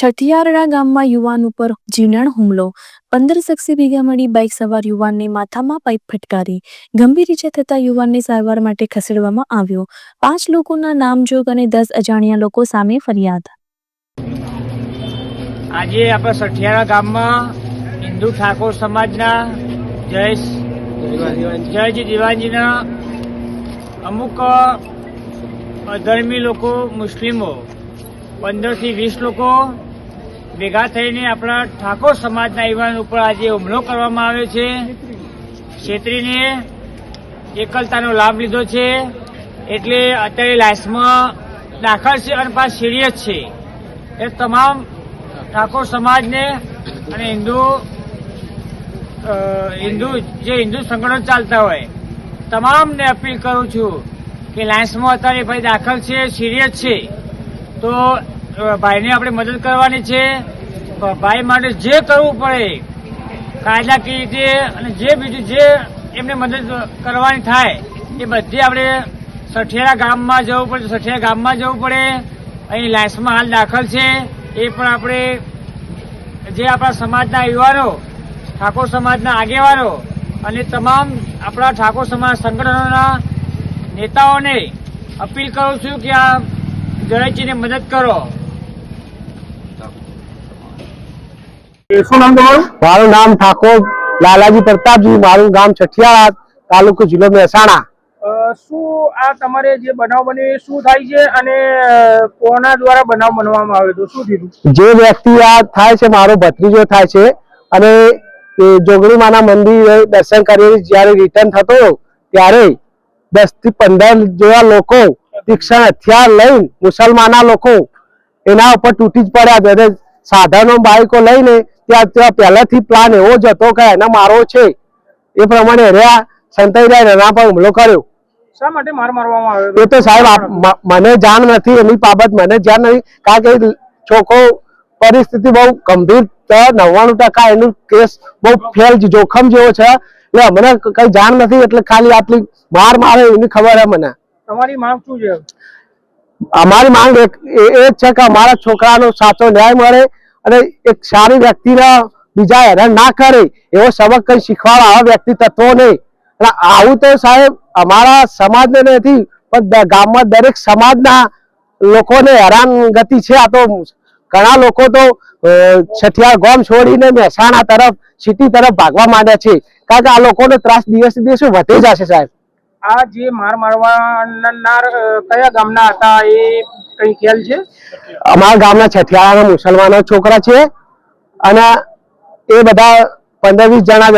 છઠિયારડા ગામમાં યુવાન ઉપર જીવલેણ હુમલો. પંદર શખ્સે ભેગા મળી બાઇક સવાર યુવાનને માથામાં પાઇપ ફટકારી. ગંભીર ઇજા થતા યુવાનને સારવાર માટે ખસેડવામાં આવ્યો. પાંચ લોકોના નામજોગ અને દસ અજાણ્યા લોકો સામે ફરિયાદ. આજે આપણા સઠિયારા ગામમાં હિન્દુ ઠાકોર સમાજના જયેશ જયજી દિવાનજીના અમુક અધર્મી લોકો, મુસ્લિમો, પંદરથી વીસ લોકો ભેગા થઈને આપણા ઠાકોર સમાજના યુવાન ઉપર આજે હુમલો કરવામાં આવ્યો છે. છેતરીને એકલતાનો લાભ લીધો છે. એટલે અત્યારે લાઇસમાં દાખલ છે અને પાછ સિરિયસ છે. એ તમામ ઠાકોર સમાજને અને હિન્દુ હિન્દુ, જે હિન્દુ સંગઠન ચાલતા હોય, તમામને અપીલ કરું છું કે લાયન્સમાં અત્યારે ભાઈ દાખલ છે સિરિયસ છે. તો ભાઈને આપણે મદદ કરવાની છે. ભાઈ માટે જે કરવું પડે, કાયદાકીય રીતે અને જે બીજું જે એમને મદદ કરવાની થાય, એ બધી આપણે સઠિયારા ગામમાં જવું પડે સઠિયારા ગામમાં જવું પડે. અહીં લાયન્સમાં હાલ દાખલ છે. એ પણ આપણે જે આપણા સમાજના યુવાનો, ઠાકોર સમાજના આગેવાનો અને તમામ આપણા ઠાકોર સમાજ સંગઠનોના નેતાઓને અપીલ કરું છું કે આ જયજીને મદદ કરો. શું નામ તમારું? મારું નામ ઠાકોર લાલાજી પ્રતાપજી મારું ગામ છઠિયાળા તાલુકો જિલ્લો મહેસાણા. શું આ તમારે જે બનાવ બન્યો એ શું થાય છે અને કોના દ્વારા બનાવ બનવામાં આવ્યો હતો શું થયું? જે વ્યક્તિ આ થાય છે મારો ભત્રીજો થાય છે અને જોગણીમાના મંદિરે દર્શન કરી જ્યારે રિટર્ન થતો ત્યારે દસથી પંદર જેવા લોકો તીક્ષણ હથિયાર લઈ મુસલમાના લોકો એના ઉપર તૂટી જ પડ્યા. સાધનો બાઈકો લઈને ત્યાં ત્યાં પહેલાથી પ્લાન એવો જ હતો કે એને મારો છે. એ પ્રમાણે રહ્યા સંતાઈ એના પર હુમલો કર્યો. શા માટે માર મારવામાં આવ્યો એ તો સાહેબ મને જાણ નથી એની બાબત મને જાણ નથી કારણ કે છોકરો પરિસ્થિતિ બહુ ગંભીર છે નવ્વાણું ટકા એનું કેસ બહુ ફેલ જોખમ જેવો છે. એટલે અમને ક- કઈ જાણ નથી એટલે ખાલી આટલી માર મારે એની ખબર છે મને. તમારી માંગ શું છે? અમારી માંગ એક એ એ જ છે કે અમારા છોકરાનો સાચો ન્યાય મળે અને એક સારી વ્યક્તિને બીજા હેરાન ના કરે, એવો સબક કઈ શીખવાડવા આવા વ્યક્તિ તત્વો નહીં. આવું તો સાહેબ અમારા સમાજને નથી, પણ ગામમાં દરેક સમાજના લોકોને હેરાન ગતિ છે. આ તો ઘણા લોકો તો છઠિયાર ગામ છોડીને મહેસાણા તરફ, સિટી તરફ ભાગવા માંડ્યા છે. કારણ કે આ લોકોનો ત્રાસ દિવસે દિવસે વધી જશે સાહેબ. આ જે માર મારવાનાર કયા ગામના હતા એ કઈ ખ્યાલ છે? અમારા ગામના છઠિયાળાના મુસલમાનો છોકરા છે અને એ બધા પંદર વીસ જણા જ